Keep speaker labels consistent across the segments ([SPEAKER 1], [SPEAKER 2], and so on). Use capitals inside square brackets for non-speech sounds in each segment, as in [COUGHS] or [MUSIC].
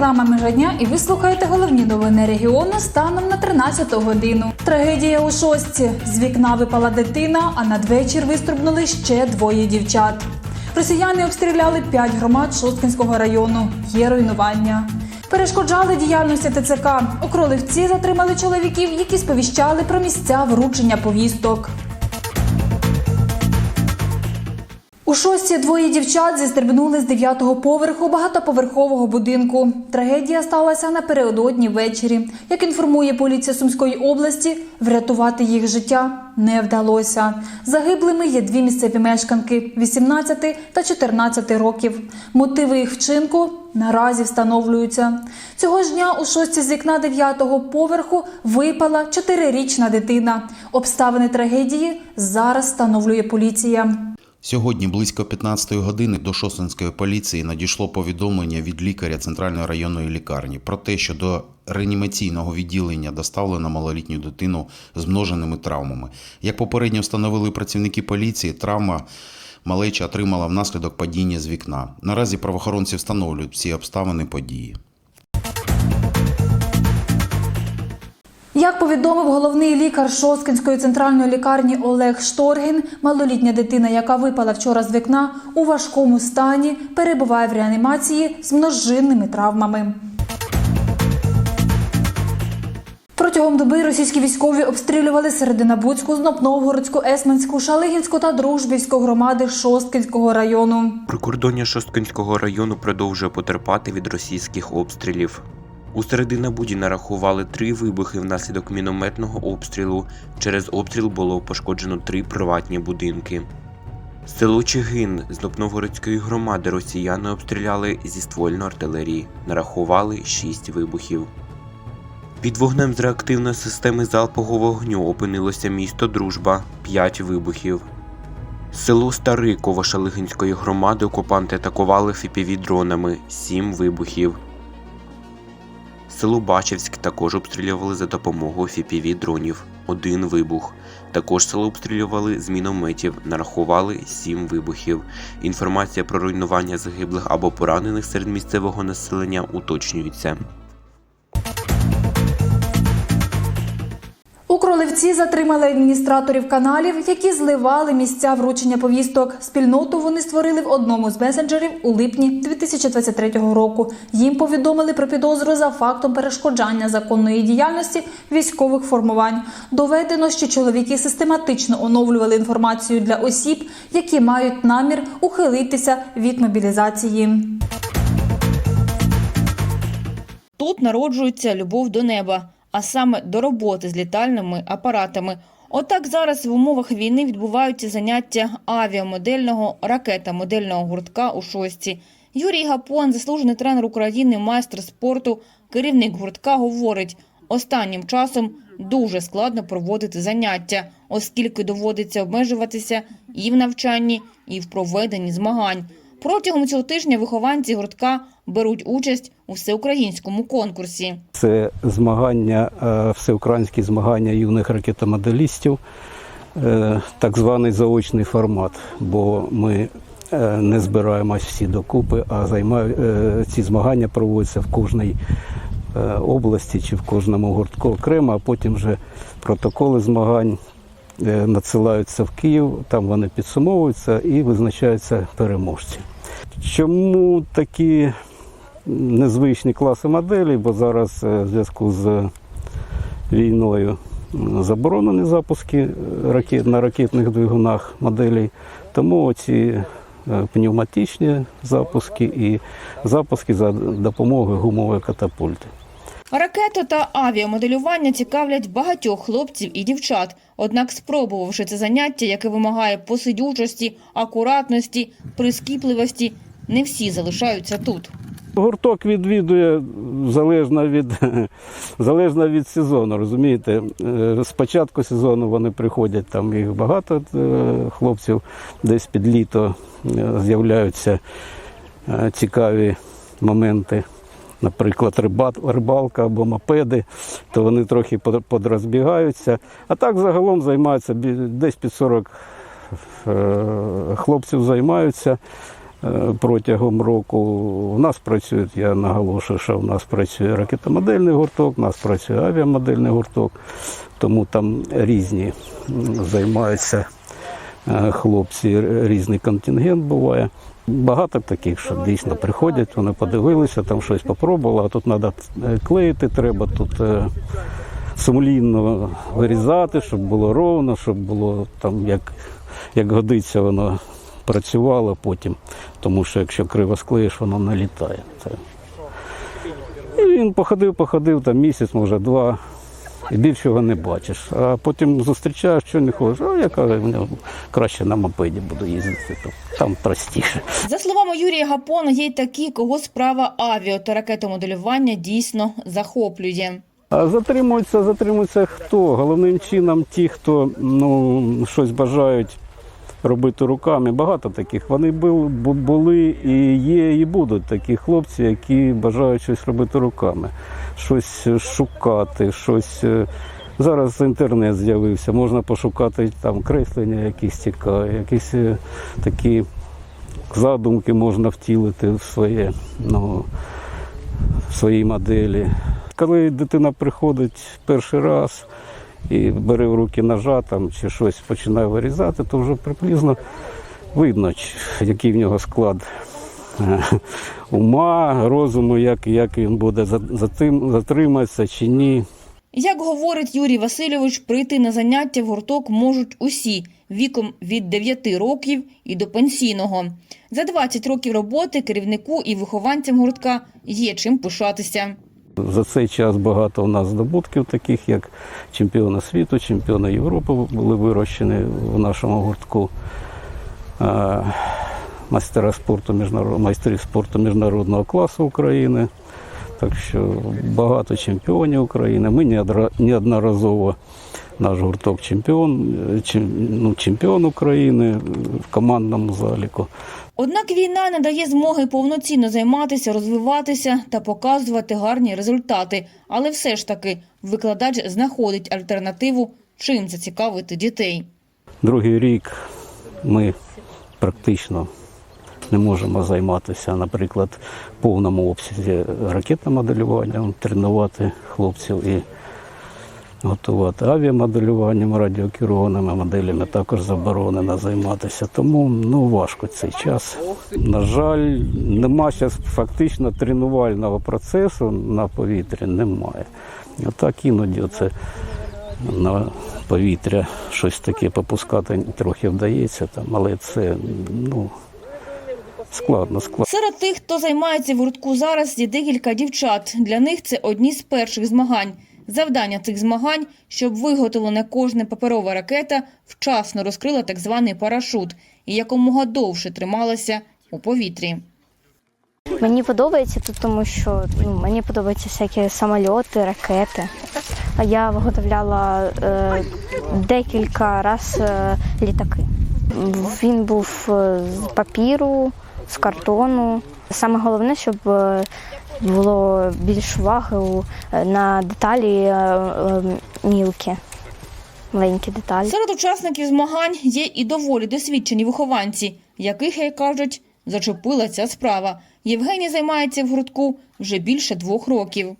[SPEAKER 1] програма Межадня і ви слухаєте головні новини регіону станом на 13 годину. Трагедія у шостці. З вікна випала дитина, а надвечір вистрибнули ще двоє дівчат. Росіяни обстріляли п'ять громад Шосткинського району. Є руйнування. Перешкоджали діяльності ТЦК. У Кролевці затримали чоловіків, які сповіщали про місця вручення повісток. У шості двоє дівчат зістрибнули з дев'ятого поверху багатоповерхового будинку. Трагедія сталася напередодні ввечері. Як інформує поліція Сумської області, врятувати їх життя не вдалося. Загиблими є дві місцеві мешканки 18 та 14 років. Мотиви їх вчинку наразі встановлюються. Цього ж дня у шості з вікна дев'ятого поверху випала чотирирічна дитина. Обставини трагедії зараз встановлює поліція.
[SPEAKER 2] Сьогодні близько 15 години до Шосинської поліції надійшло повідомлення від лікаря Центральної районної лікарні про те, що до реанімаційного відділення доставлено малолітню дитину з множеними травмами. Як попередньо встановили працівники поліції, травма малеча отримала внаслідок падіння з вікна. Наразі правоохоронці встановлюють всі обставини події.
[SPEAKER 1] Як повідомив головний лікар Шосткинської центральної лікарні Олег Шторгін, малолітня дитина, яка випала вчора з вікна, у важкому стані перебуває в реанімації з множинними травмами. Протягом доби російські військові обстрілювали Серединабудську, Знопновгородську, Есманську, Шалигінську та Дружбівську громади Шосткинського району.
[SPEAKER 3] Прикордоння Шосткинського району продовжує потерпати від російських обстрілів. У Серединабуді нарахували три вибухи внаслідок мінометного обстрілу. Через обстріл було пошкоджено три приватні будинки. Село Чигин з Новгородської громади росіяни обстріляли зі ствольної артилерії. Нарахували шість вибухів. Під вогнем з реактивної системи залпового вогню опинилося місто Дружба 5 вибухів. Село Стариково Шалигинської громади окупанти атакували fpv дронами 7 вибухів. Село Бачівськ також обстрілювали за допомогою fpv дронів. Один вибух. Також село обстрілювали з мінометів, нарахували сім вибухів. Інформація про руйнування загиблих або поранених серед місцевого населення уточнюється.
[SPEAKER 1] Кролевці затримали адміністраторів каналів, які зливали місця вручення повісток. Спільноту вони створили в одному з месенджерів у липні 2023 року. Їм повідомили про підозру за фактом перешкоджання законної діяльності військових формувань. Доведено, що чоловіки систематично оновлювали інформацію для осіб, які мають намір ухилитися від мобілізації.
[SPEAKER 4] Тут народжується любов до неба, а саме до роботи з літальними апаратами. Отак зараз в умовах війни відбуваються заняття авіамодельного ракета-модельного гуртка у шості. Юрій Гапон, заслужений тренер України, майстер спорту, керівник гуртка, говорить, останнім часом дуже складно проводити заняття, оскільки доводиться обмежуватися і в навчанні, і в проведенні змагань. Протягом цього тижня вихованці гуртка беруть участь у всеукраїнському конкурсі.
[SPEAKER 5] Це змагання, е, всеукраїнські змагання юних ракетомоделістів, е, так званий заочний формат, бо ми е, не збираємось всі докупи, а займаю, е, ці змагання проводяться в кожній області чи в кожному гуртку окремо, а потім вже протоколи змагань надсилаються в Київ, там вони підсумовуються і визначаються переможці. Чому такі незвичні класи моделей, бо зараз е, в зв'язку з війною заборонені запуски е, ракет, на ракетних двигунах моделей. Тому ці е, пневматичні запуски і запуски за допомогою гумової катапульти.
[SPEAKER 4] Ракета та авіамоделювання цікавлять багатьох хлопців і дівчат. Однак, спробувавши це заняття, яке вимагає посидючості, акуратності, прискіпливості, не всі залишаються тут.
[SPEAKER 5] Гурток відвідує залежно від, [LAUGHS] залежно від сезону, розумієте. Е, З сезону вони приходять, там їх багато е, хлопців, десь під літо е, з'являються цікаві моменти. Наприклад, рибалка або мопеди, то вони трохи под- подрозбігаються. А так загалом займаються десь під 40 е, хлопців займаються. е, протягом року. У нас працюють, я наголошую, що в нас працює ракетомодельний гурток, у нас працює авіамодельний гурток, тому там різні займаються е, хлопці, різний контингент буває. Багато таких, що дійсно приходять, вони подивилися, там щось попробували, а тут треба клеїти, треба тут е, сумлінно вирізати, щоб було ровно, щоб було там як, як годиться, воно працювало потім. Тому що якщо криво склеїш, воно не літає. І він походив, походив там місяць, може два. І більше його не бачиш. А потім зустрічаєш, що не хочеш. А я кажу, «Ну, краще на мопеді буду їздити, то там простіше.
[SPEAKER 4] За словами Юрія Гапона, є й такі, кого справа авіо та ракетомоделювання дійсно захоплює.
[SPEAKER 5] А затримуються, затримуються хто? Головним чином ті, хто ну, щось бажають робити руками. Багато таких. Вони бу- бу- були і є, і будуть такі хлопці, які бажають щось робити руками, щось шукати, щось. е, Зараз інтернет з'явився, можна пошукати там креслення якісь цікаві, якісь е, такі задумки можна втілити в своє, ну, в своїй моделі. Коли дитина приходить перший раз і бере в руки ножа там, чи щось починає вирізати, то вже приблизно видно, який в нього склад е, [LAUGHS] ума, розуму, як, як він буде затриматися чи ні.
[SPEAKER 4] Як говорить Юрій Васильович, прийти на заняття в гурток можуть усі віком від 9 років і до пенсійного. За 20 років роботи керівнику і вихованцям гуртка є чим пишатися.
[SPEAKER 5] За цей час багато у нас здобутків, таких як чемпіони світу, чемпіони Європи були вирощені в нашому гуртку. Майстера спорту майстрів спорту міжнародного класу України. Так що багато чемпіонів України. Ми неодноразово наш гурток чемпіон, ну, чемпіон України в командному заліку.
[SPEAKER 4] Однак війна не дає змоги повноцінно займатися, розвиватися та показувати гарні результати. Але все ж таки викладач знаходить альтернативу, чим зацікавити дітей.
[SPEAKER 5] Другий рік ми практично не можемо займатися, наприклад, в повному обсязі ракетним моделюванням, тренувати хлопців і готувати авіамоделюванням, радіокерованими моделями також заборонено займатися. Тому ну, важко цей час. На жаль, нема зараз фактично тренувального процесу на повітрі, немає. Отак іноді це на повітря щось таке попускати трохи вдається, там, але це ну, складно, складно.
[SPEAKER 4] Серед тих, хто займається в гуртку зараз, є декілька дівчат. Для них це одні з перших змагань. Завдання цих змагань, щоб виготовлена кожна паперова ракета вчасно розкрила так званий парашут і якомога довше трималася у повітрі.
[SPEAKER 6] Мені подобається тут, тому що ну, мені подобаються всякі самольоти, ракети. А я виготовляла е, декілька разів е, літаки. Він був е, з папіру, з картону. Саме головне, щоб е, було більш уваги е, на деталі е, е, маленькі деталі.
[SPEAKER 4] Серед учасників змагань є і доволі досвідчені вихованці, яких, як кажуть, зачепила ця справа. Євгеній займається в гуртку вже більше двох років.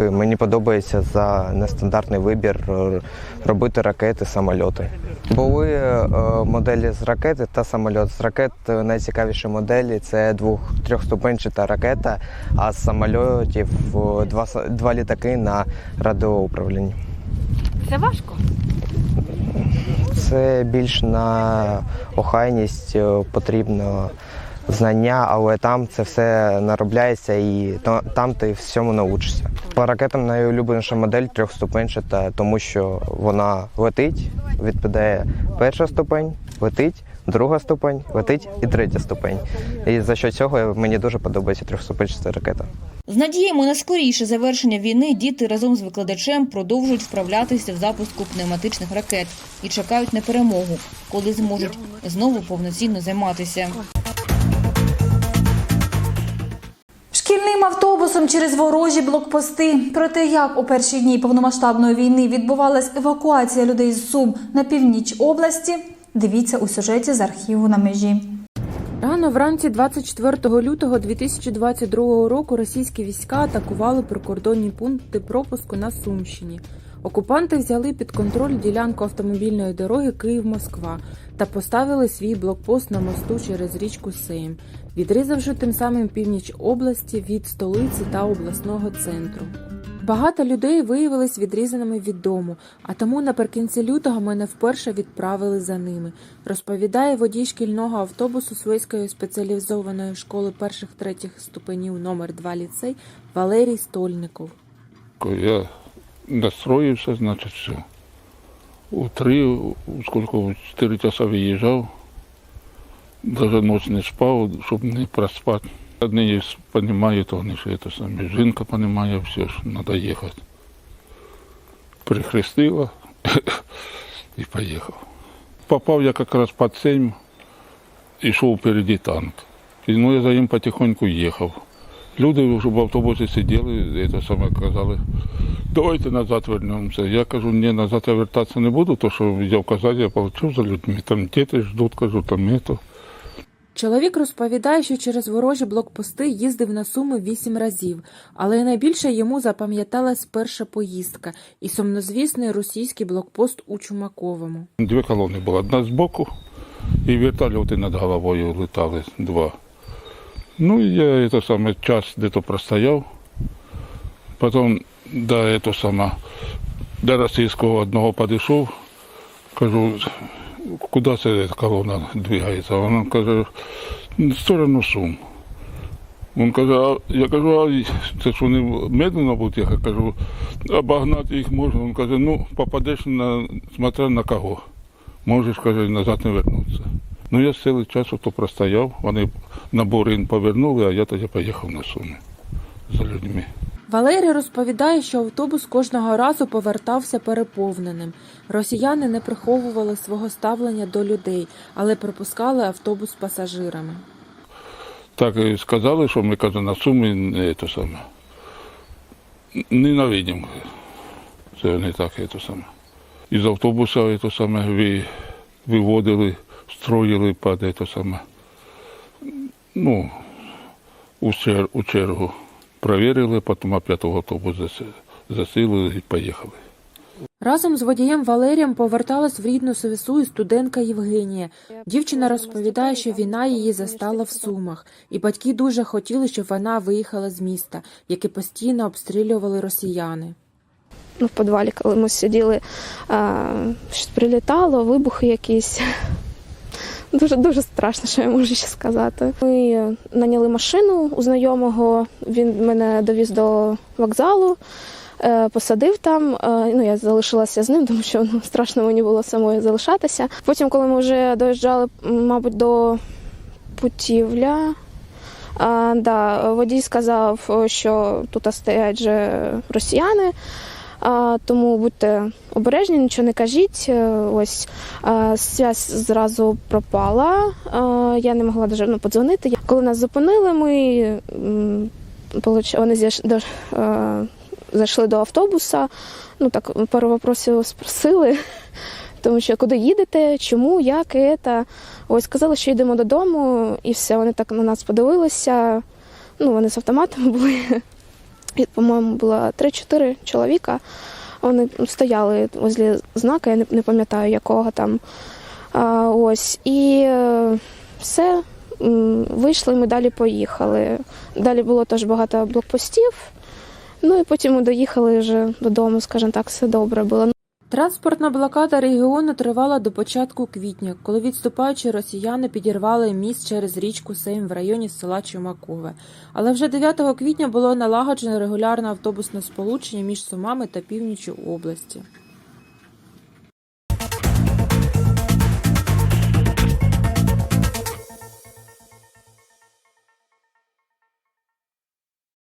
[SPEAKER 7] Мені подобається за нестандартний вибір е, робити ракети, самольоти. Були е, моделі з ракети та самольот. З ракет е, найцікавіші моделі це двох трьохступенчата ракета, а з самольотів два, два літаки на радіоуправлінні.
[SPEAKER 6] Це важко.
[SPEAKER 7] Це більш на охайність потрібно знання, але там це все наробляється і там ти всьому научишся. По ракетам найулюбленіша модель трьохступенчата, тому що вона летить, відпадає перша ступень, летить, друга ступень, летить і третя ступень. І за що цього мені дуже подобається трьохступенчата ракета.
[SPEAKER 4] З надіями на скоріше завершення війни діти разом з викладачем продовжують вправлятися в запуску пневматичних ракет і чекають на перемогу, коли зможуть знову повноцінно займатися.
[SPEAKER 1] Автобусом через ворожі блокпости. Про те, як у перші дні повномасштабної війни відбувалась евакуація людей з Сум на північ області, дивіться у сюжеті з архіву на межі.
[SPEAKER 8] Рано вранці 24 лютого 2022 року російські війська атакували прикордонні пункти пропуску на Сумщині. Окупанти взяли під контроль ділянку автомобільної дороги Київ-Москва та поставили свій блокпост на мосту через річку Сейм, відрізавши тим самим північ області від столиці та обласного центру. Багато людей виявились відрізаними від дому, а тому наприкінці лютого мене вперше відправили за ними, розповідає водій шкільного автобусу Суеської спеціалізованої школи перших третіх ступенів номер 2 ліцей Валерій Стольников.
[SPEAKER 9] Я настроився, значить, все. У три, сколько, 4 часа виїжджав, даже ночь не спав, щоб не проспати. Одні розуміють, вони що це саме. Жінка розуміє все, що треба їхати. Прихрестила [COUGHS] і поїхав. Попав я якраз під Сейм, йшов впереді танк. І ну, я за ним потихоньку їхав. Люди вже в автобусі сиділи, це саме казали, давайте назад вернемося. Я кажу, ні, назад я вертатися не буду, тому що я вказання я отримав за людьми. Там діти ждуть, кажу, там ето.
[SPEAKER 8] Чоловік розповідає, що через ворожі блокпости їздив на Суми вісім разів, але найбільше йому запам'яталась перша поїздка і сумнозвісний російський блокпост у Чумаковому.
[SPEAKER 9] Дві колони було. Одна збоку і вертольоти над головою летали два. Ну я це саме час де-то простояв. Потім до того саме, до російського одного підійшов, кажу, куди ця колона двигається? Вона каже, в сторону Сум. Він каже, а я кажу, а це ж вони медленно будуть їхати? Кажу, обогнати їх можна. Він каже, ну попадеш на смотря на кого. Можеш, каже, назад не вернутися. Ну я цілий час ото простояв, вони на Бурин повернули, а я тоді поїхав на Суми за людьми.
[SPEAKER 8] Валерій розповідає, що автобус кожного разу повертався переповненим. Росіяни не приховували свого ставлення до людей, але пропускали автобус пасажирами.
[SPEAKER 9] Так сказали, що ми каже, на Суми не це саме. Ненавидимо. Це не так це саме. Із автобуса це саме ви, виводили, строїли під це саме. Ну, у чергу. Провірили, потім опять в автобус заси- засилили і поїхали.
[SPEAKER 8] Разом з водієм Валерієм поверталась в рідну Совісу і студентка Євгенія. Дівчина розповідає, що війна її застала в Сумах, і батьки дуже хотіли, щоб вона виїхала з міста, яке постійно обстрілювали росіяни.
[SPEAKER 6] Ну, в підвалі, коли ми сиділи, а, щось прилітало, вибухи якісь. Дуже дуже страшно, що я можу ще сказати. Ми наняли машину у знайомого. Він мене довіз до вокзалу, е, посадив там. е, Ну я залишилася з ним, тому що ну, страшно мені було самою залишатися. Потім, коли ми вже доїжджали, мабуть, до Путівля. А, да, водій сказав, що тут стоять же росіяни. Тому будьте обережні, нічого не кажіть. Е, Ось а, зв'язь зразу пропала. Я не могла даже ну, подзвонити. Коли нас зупинили, ми вони зайшли до автобуса. Ну так пару вопросів спросили. [LAUGHS] Тому що куди їдете, чому, як і це. Ось сказали, що йдемо додому, і все. Вони так на нас подивилися. Ну, вони з автоматами були. [LAUGHS] По-моєму, було 3-4 чоловіка. Вони стояли возле знака, я не, не пам'ятаю якого там. А, ось. І е, все, вийшли, ми далі поїхали. Далі було теж багато блокпостів. Ну і потім ми доїхали вже додому, скажімо так, все добре було.
[SPEAKER 8] Транспортна блокада регіону тривала до початку квітня, коли відступаючі росіяни підірвали міст через річку Сейм в районі села Чумакове. Але вже 9 квітня було налагоджено регулярне автобусне сполучення між Сумами та північю області.